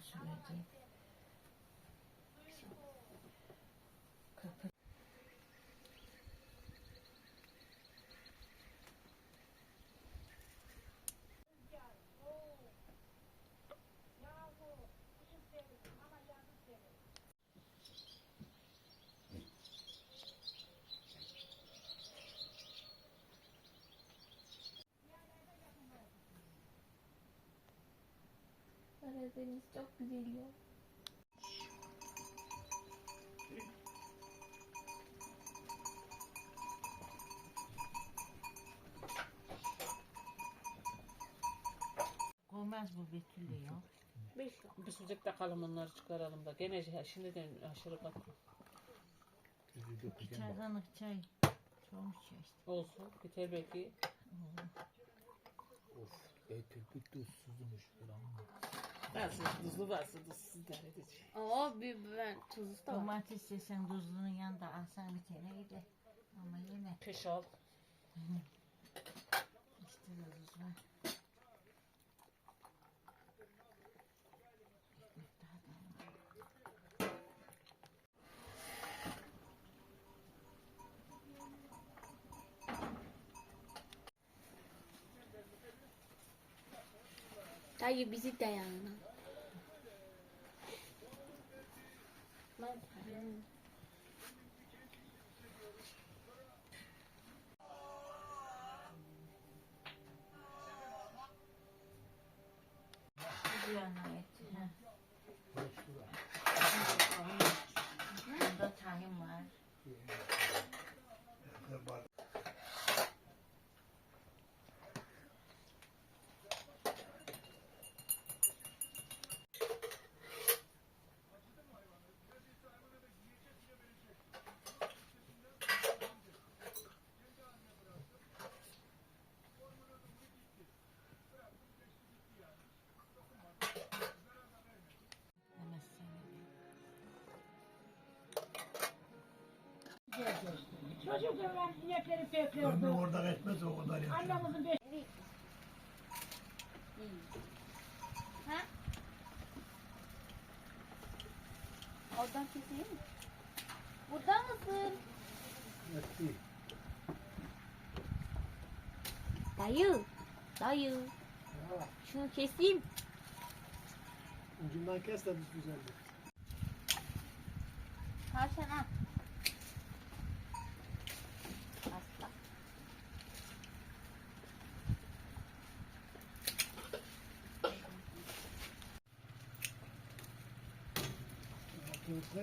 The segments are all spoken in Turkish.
是来。Karadeniz çok güzel ya. Koymaz bu Betül'le ya. Bir sürecek takalım onları çıkaralım da. Gene şimdiden aşırı kat İki çaydanlık çay. Çoğumuş çay işte. olsun. Biter belki. Of, Betül bir tuzsuzmuş buram. Bazı tuzlu bazı tuzsuz idare edecek. Aa bir ben tuzlu da var. Domates yesen tuzlunun yanında alsan bir tane gider. Ama yeme. Peş al. İşte de tuz var. Dayı bizi de yanına. Ben Çocuk öğren inekleri Ömrü bekliyordu. orada geçmez o kadar ya. Annemizin beş Ha? Oradan keseyim mi? Burada mısın? Dayı. Dayı. Ha, Şunu keseyim. ucundan kes de biz güzeldir. Tavşan al.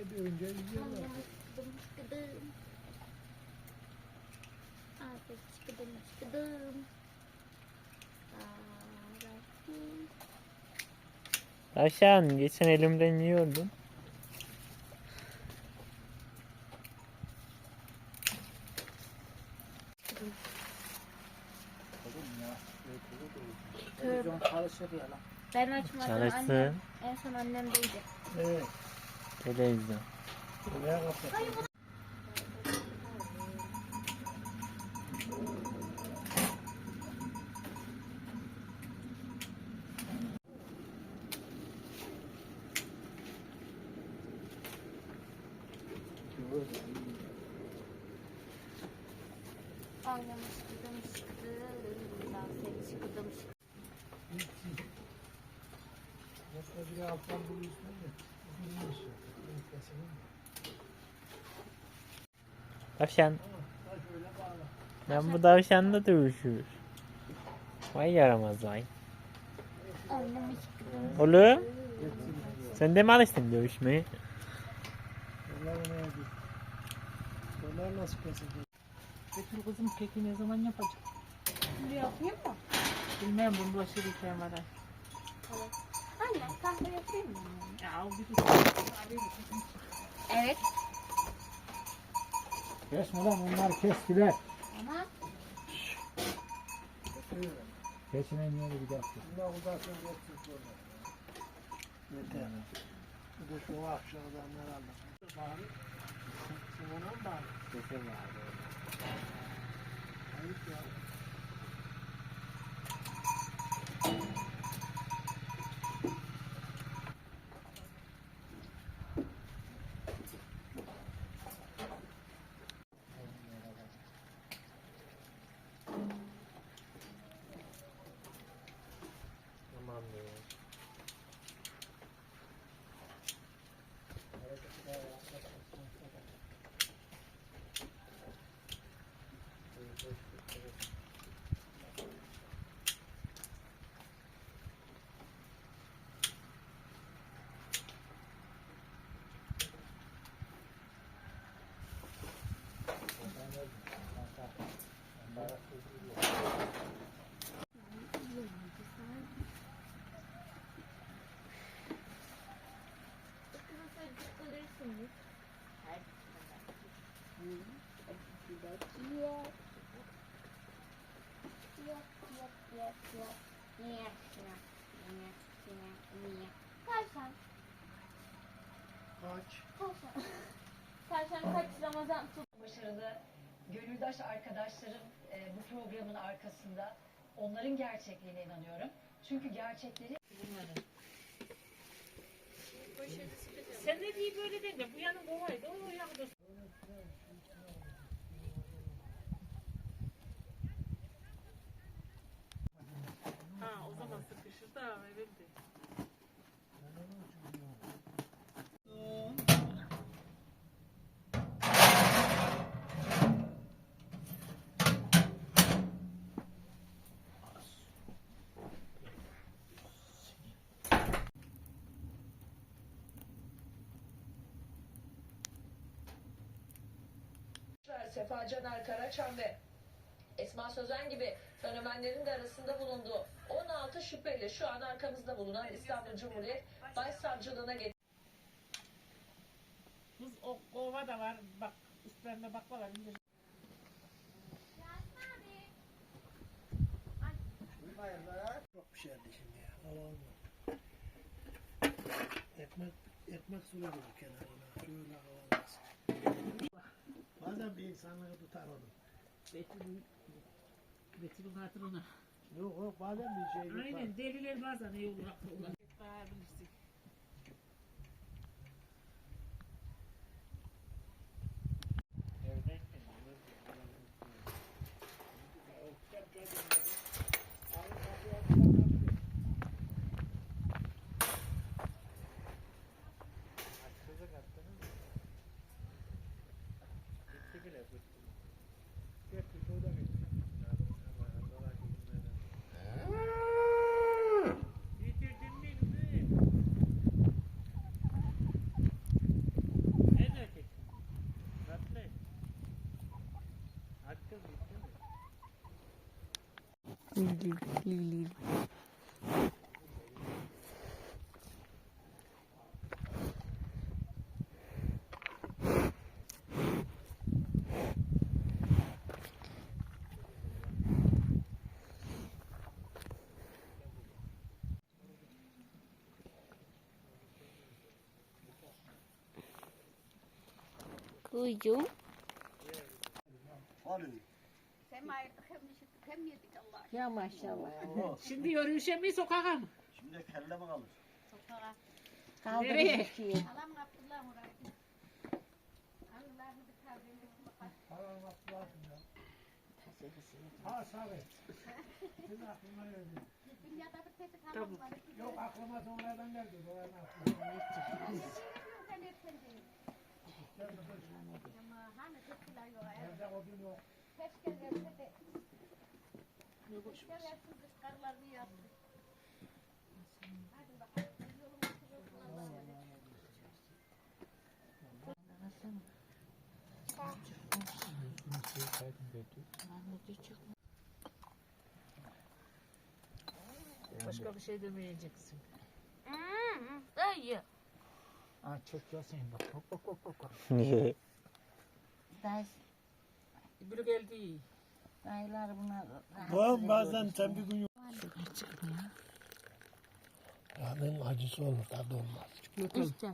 Kökseydi önce Annem artık. çıkıdım çıkıdım. Artık çıkıdım çıkıdım. Tavşan geçen elimden yiyordun. Televizyon çalışır ya lan. Ben açmadım Çalışsın. annem. En son annemdeydi. Evet. Televizyon. Buraya kapat. Annem çıkıdım çıkıdım. Daha seni çıkıdım çıkıdım. Yoksa bir alttan buluyorsun ya. Bilmiş ya. Kesin. Tavşan. Ben bu tavşanla dövüşür. Vay yaramaz vay. Oğlum sen de mi alıştın dövüşmeye? Onlar nasıl kesilecek? Betül kızım keki ne zaman yapacak? Şimdi yapayım mı? Bilmem bunu var. ha. Tamam. Anne kahve yapayım mı? Ya o bir Evet. Kesme lan onlar keskiler. Ama Kesin en yeni bir dakika. Bunlar uzaktan geçsin. Yeter. Bu da şu akşamdan herhalde. Bari. Sen ona mı bari? Kesin var. Ayıp ya. Ramazan tut. başarılı gönüldaş arkadaşlarım e, bu programın arkasında. Onların gerçekliğine inanıyorum. Çünkü gerçekleri Sen ne diye böyle dedin de bu yanın kovaydı. O yanı da Ha o zaman sıkışır da verirdi. Sefa Caner Karaçam ve Esma Sözen gibi fenomenlerin de arasında bulunduğu 16 şüpheli şu an arkamızda bulunan İstanbul Cumhuriyet Başsavcılığına Kız o kova da var. Bak üstlerinde bakla var. indir. Çok pişerdi şimdi ya. Allah'ım. Ekmek, ekmek suladım kenarına. Şöyle havalasın. Bazen bir insanlığı tutar onu. Betül'ün Betül'ün hatırına. Yok yok bazen bir şey tutar. Aynen deliler bazen iyi olur haklı Cuyo. chú Say my Ya maşallah. Şimdi yürüyüşe mi sokağa mı? Şimdi kelle mi kalır? Nereye? Kaldırmış ki. Ha sabi. Senin aklına geldi. Yok aklıma sonradan geldi. Sonradan aklıma. Nerede o gün Başka bir şey demeyeceksin. Dayı. Aa çekiyorsun bak. Hop hop hop hop. Dayı, Bir geldi. Dayılar buna Doğan bazen sen bir gün yok. Şuradan çıkmıyor. Acısı olur tadı olmaz. İşte.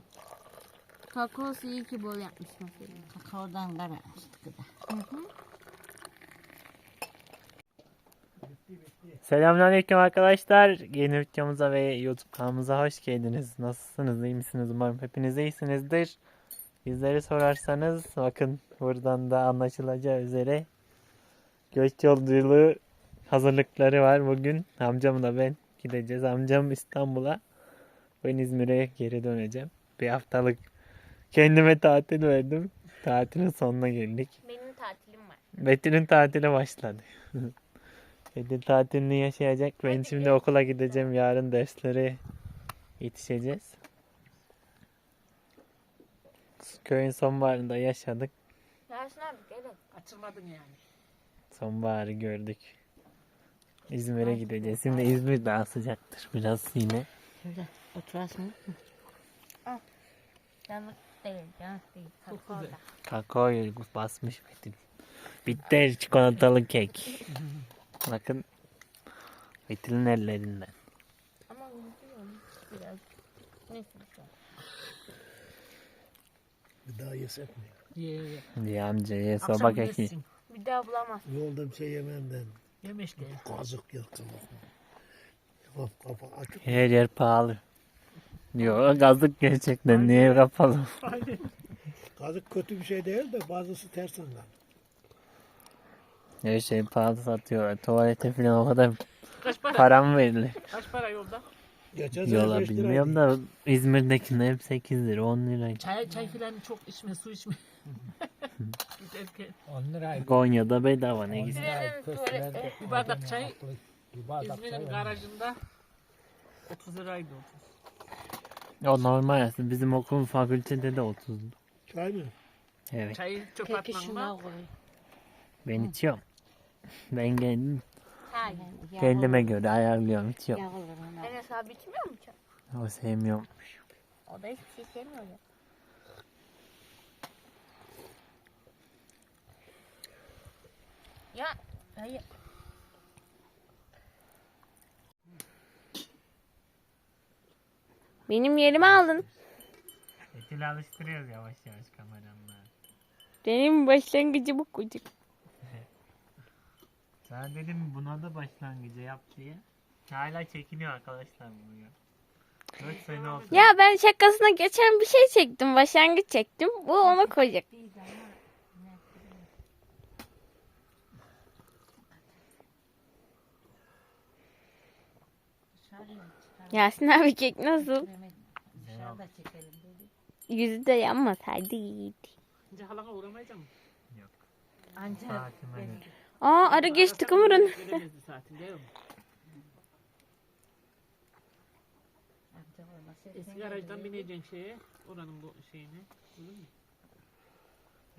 Kakos iyi ki bol yapmış mesela. Kakaodan kararmıştı gıda. Selamünaleyküm arkadaşlar. Yeni videomuza ve YouTube kanalımıza hoş geldiniz. Nasılsınız? iyi misiniz? Umarım hepiniz iyisinizdir. Bizleri sorarsanız bakın buradan da anlaşılacağı üzere göç yolculuğu hazırlıkları var bugün. Amcamla ben gideceğiz. Amcam İstanbul'a. Ben İzmir'e geri döneceğim. Bir haftalık kendime tatil verdim. Tatilin sonuna geldik. Benim tatilim var. Betül'ün tatili başladı. Betül tatilini yaşayacak. Ben şimdi okula gideceğim. Yarın derslere yetişeceğiz. Köyün sonbaharında yaşadık. Abi gelin. Kaçırmadın yani. Sonbaharı gördük. İzmir'e gideceğiz. Şimdi İzmir daha sıcaktır biraz yine. Şurada oturasın mı? Yanlık değil, yanlık değil. Kakaoda. Kakao basmış Betül. Bitter çikolatalı kek. Bakın. Metin'in ellerinden. Ama unutuyorum biraz. Neyse. Bir daha yesek mi? Ye ye. Diye amcaya soba Akşam keki. Daha bulamaz. Yolda bir şey yemem ben. Yemiş de. Kazık kafasına. Kaf, kafa açık. Her yer pahalı. Diyor gazlık gerçekten niye kapalı? Kazık kötü bir şey değil de bazısı ters anlar. Her şey pahalı satıyor. Tuvalete falan o kadar Kaç para? param verilir. Kaç para yolda? Geçen sene Yola beş bilmiyorum liraydı. da İzmir'dekiler hep 8 lira 10 lira. Çay çay falan çok içme, su içme. Giderken 10 liraydı. Konya'da bedava ne 10 güzel. liraydı. Köşelerde Bir bardak çay, haklı. Bir bardak çay. İzmir'in garajında 30 liraydı 30. O normal aslında bizim okulun fakültede de 30. Çay mı? Evet Çayı çöp Peki şuna koy. ben içiyorum. Ben kendim, Hayır. kendime göre ayarlıyorum içiyorum. Yağ olur ona. Enes abi içmiyor mu çay? O sevmiyorum. O da hiçbir şey sevmiyor ya. Ya hayır. Benim yerimi aldın. Etil alıştırıyoruz yavaş yavaş kameramla. Benim başlangıcı bu kucuk. Sen dedim buna da başlangıcı yap diye. Hala çekiniyor arkadaşlar bunu ya. 4 sene oldu. Ya ben şakasına geçen bir şey çektim. Başlangıç çektim. Bu ona koyacak. Yasin abi kek nasıl? Dışarıda çekelim dedi. Yüzü de yanmasaydı iyiydi. Şimdi halaka uğramayacak mı? Saatime göre. Aa arı geçti kumurun. Gelemezdi saatin değil mi? ancak olmasa Eski garajdan bineceksin şeye. Oranın bu şeyine. Olur mu?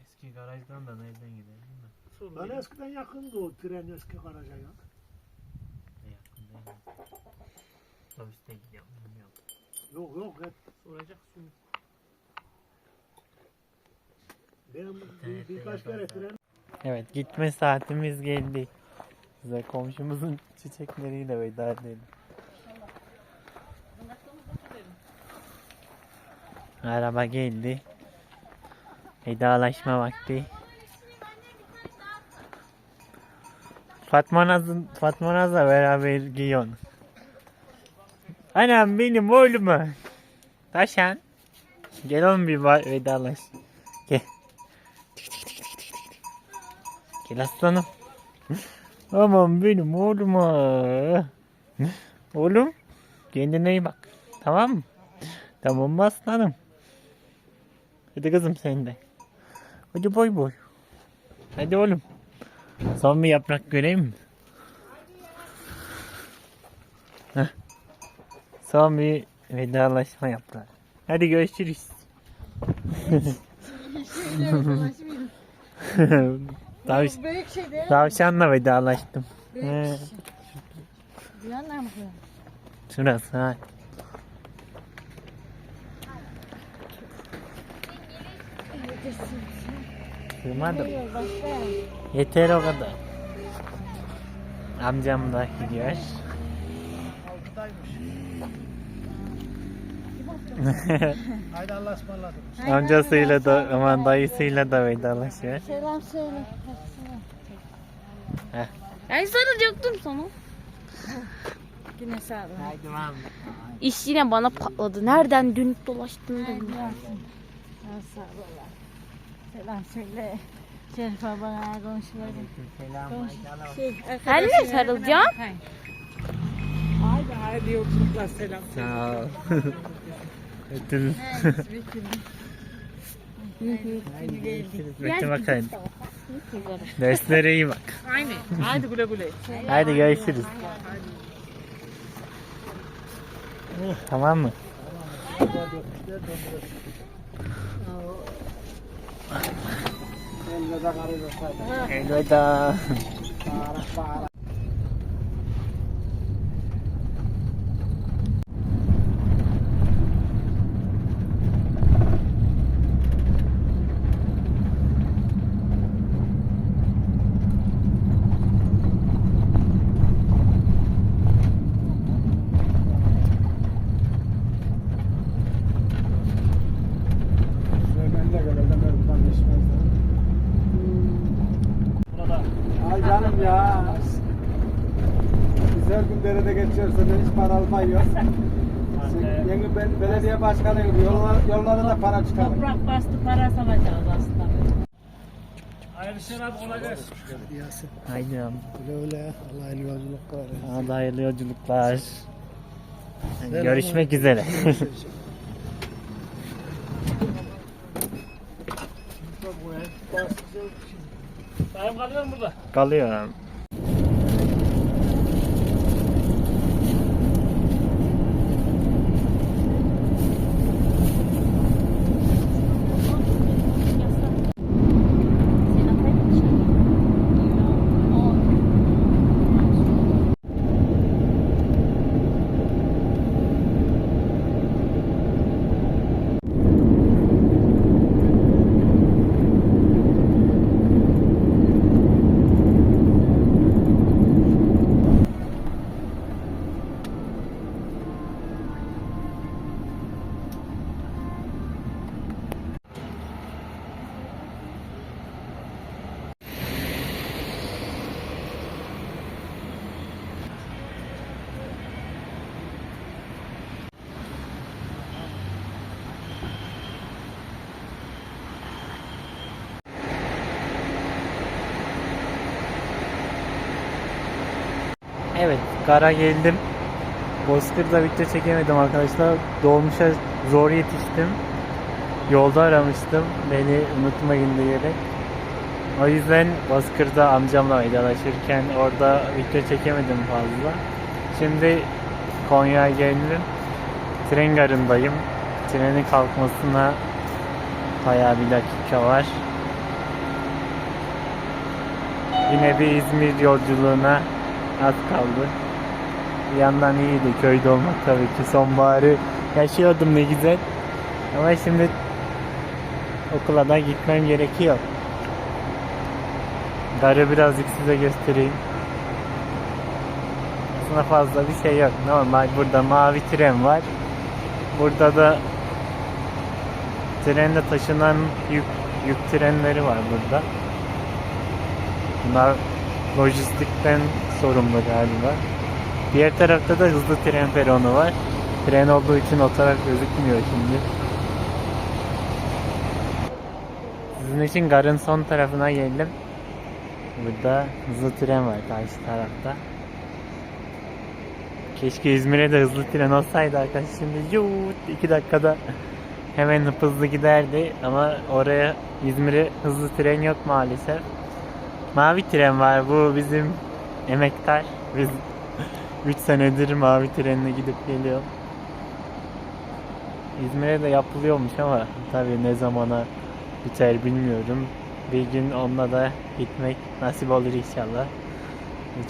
Eski garajdan da nereden gidelim mi? Ben eskiden yakındı o tren eski garaja ya. Ne yakın değil mi? Otobüste gidiyorum bilmiyorum. Yok yok hep Soracak benim bir, birkaç kere tren Evet gitme saatimiz geldi. Size komşumuzun çiçekleriyle veda edelim. Araba geldi. Vedalaşma vakti. Fatma Naz'ın Fatma Naz'la beraber giyiyorsun. Anam benim oğluma. Taşan. Gel oğlum bir vedalaş. Gel. Gel aslanım. Aman benim oğluma. Oğlum kendine iyi bak. Tamam mı? Tamam mı aslanım? Hadi kızım sen de. Hadi boy boy. Hadi oğlum. Son bir yaprak göreyim mi? Heh. Son bir vedalaşma yaprağı. Hadi görüşürüz. Büyük şey tavşanla vedalaştım. He, mı? şurası ha. Sığmadım. Yeter o kadar. Amcam da gidiyor. Haydi Allah'a ısmarladık. Amcasıyla da aman dayısıyla da vedalaşıyor. Selam söyle. Ben sarılacaktım sana. Yine sağ ol. Haydi mam. İş yine bana patladı. Nereden dönüp dolaştığını da Haydi. Ha, Sağ ol. Selam söyle. Şerif bana komşularım. Selam. Ben de sarılacağım. Haydi haydi yolculuklar selam. Sağ ol. Ötül. Bekle bakayım. Derslere iyi bak. Aynen. Haydi güle güle. Haydi görüşürüz. Tamam mı? Elveda Elveda. Para para. ya. Geçiyorsa da hiç para almayız. Yeni ben belediye başkanıyım. Yollar, yollara da para çıkarım. Toprak bastı para salacağız aslında. Hayırlı işler abi kolay gelsin. Haydi abi. Öyle öyle. Allah'a yolculuklar. Sana da hayırlı yolculuklar. Görüşmek üzere. Dayım kalıyor mu burada? Kalıyor abi. Evet, kara geldim. Bozkır'da video çekemedim arkadaşlar. Dolmuşa zor yetiştim. Yolda aramıştım. Beni unutmayın diyerek. O yüzden Bozkır'da amcamla vedalaşırken orada video çekemedim fazla. Şimdi Konya'ya geldim. Tren garındayım. Trenin kalkmasına bayağı bir dakika var. Yine bir İzmir yolculuğuna az kaldı. Bir yandan iyiydi köyde olmak tabii ki. Sonbaharı yaşıyordum ne güzel. Ama şimdi okula da gitmem gerekiyor. Garı birazcık size göstereyim. Aslında fazla bir şey yok. Normal burada mavi tren var. Burada da trenle taşınan yük, yük trenleri var burada. Bunlar lojistikten sorumlu galiba. Diğer tarafta da hızlı tren peronu var. Tren olduğu için o taraf gözükmüyor şimdi. Sizin için garın son tarafına geldim. Burada hızlı tren var karşı tarafta. Keşke İzmir'e de hızlı tren olsaydı arkadaşlar. Şimdi yut 2 dakikada hemen hızlı giderdi ama oraya İzmir'e hızlı tren yok maalesef. Mavi tren var bu bizim emektar. Biz 3 senedir mavi trenle gidip geliyor. İzmir'e de yapılıyormuş ama tabii ne zamana biter bilmiyorum. Bir gün onunla da gitmek nasip olur inşallah.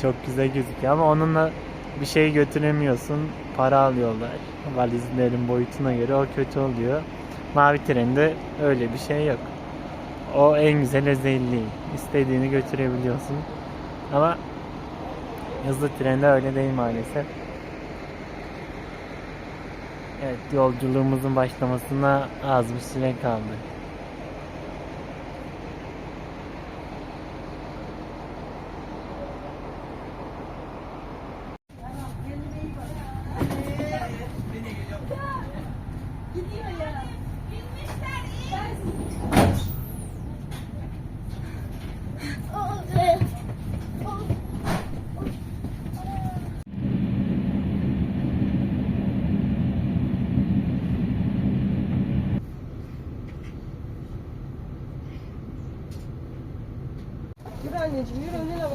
Çok güzel gözüküyor ama onunla bir şey götüremiyorsun. Para alıyorlar. Valizlerin boyutuna göre o kötü oluyor. Mavi trende öyle bir şey yok. O en güzel özelliği. İstediğini götürebiliyorsun. Ama hızlı trende öyle değil maalesef. Evet yolculuğumuzun başlamasına az bir süre kaldı. Anneciğim yürü önüne bak.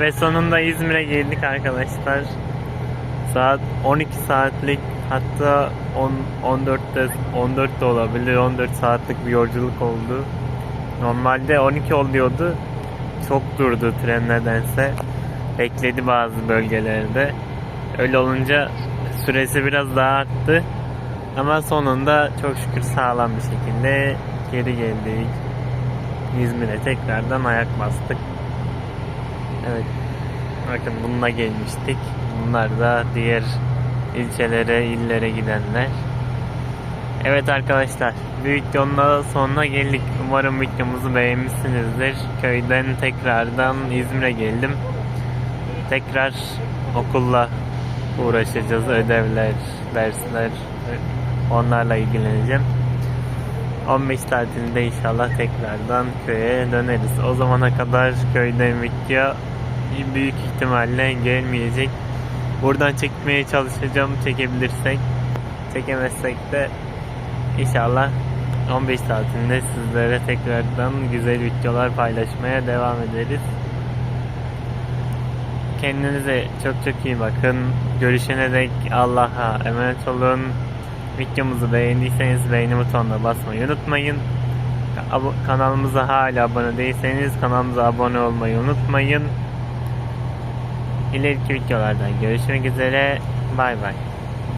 Ve sonunda İzmir'e geldik arkadaşlar. Saat 12 saatlik hatta 10 14'te 14 de olabilir. 14 saatlik bir yolculuk oldu. Normalde 12 oluyordu. Çok durdu tren nedense. Bekledi bazı bölgelerde. Öyle olunca süresi biraz daha arttı. Ama sonunda çok şükür sağlam bir şekilde geri geldik. İzmir'e tekrardan ayak bastık. Evet. Bakın bununla gelmiştik. Bunlar da diğer ilçelere, illere gidenler. Evet arkadaşlar, bir videonun sonuna geldik. Umarım videomuzu beğenmişsinizdir. Köyden tekrardan İzmir'e geldim. Tekrar okulla uğraşacağız. Ödevler, dersler, onlarla ilgileneceğim. 15 tatilinde inşallah tekrardan köye döneriz. O zamana kadar köyden video büyük ihtimalle gelmeyecek. Buradan çekmeye çalışacağım çekebilirsek. Çekemezsek de inşallah 15 tatilinde sizlere tekrardan güzel videolar paylaşmaya devam ederiz. Kendinize çok çok iyi bakın. Görüşene dek Allah'a emanet olun. Videomuzu beğendiyseniz beğeni butonuna basmayı unutmayın. Kanalımıza hala abone değilseniz kanalımıza abone olmayı unutmayın. İleriki videolardan görüşmek üzere. Bay bay.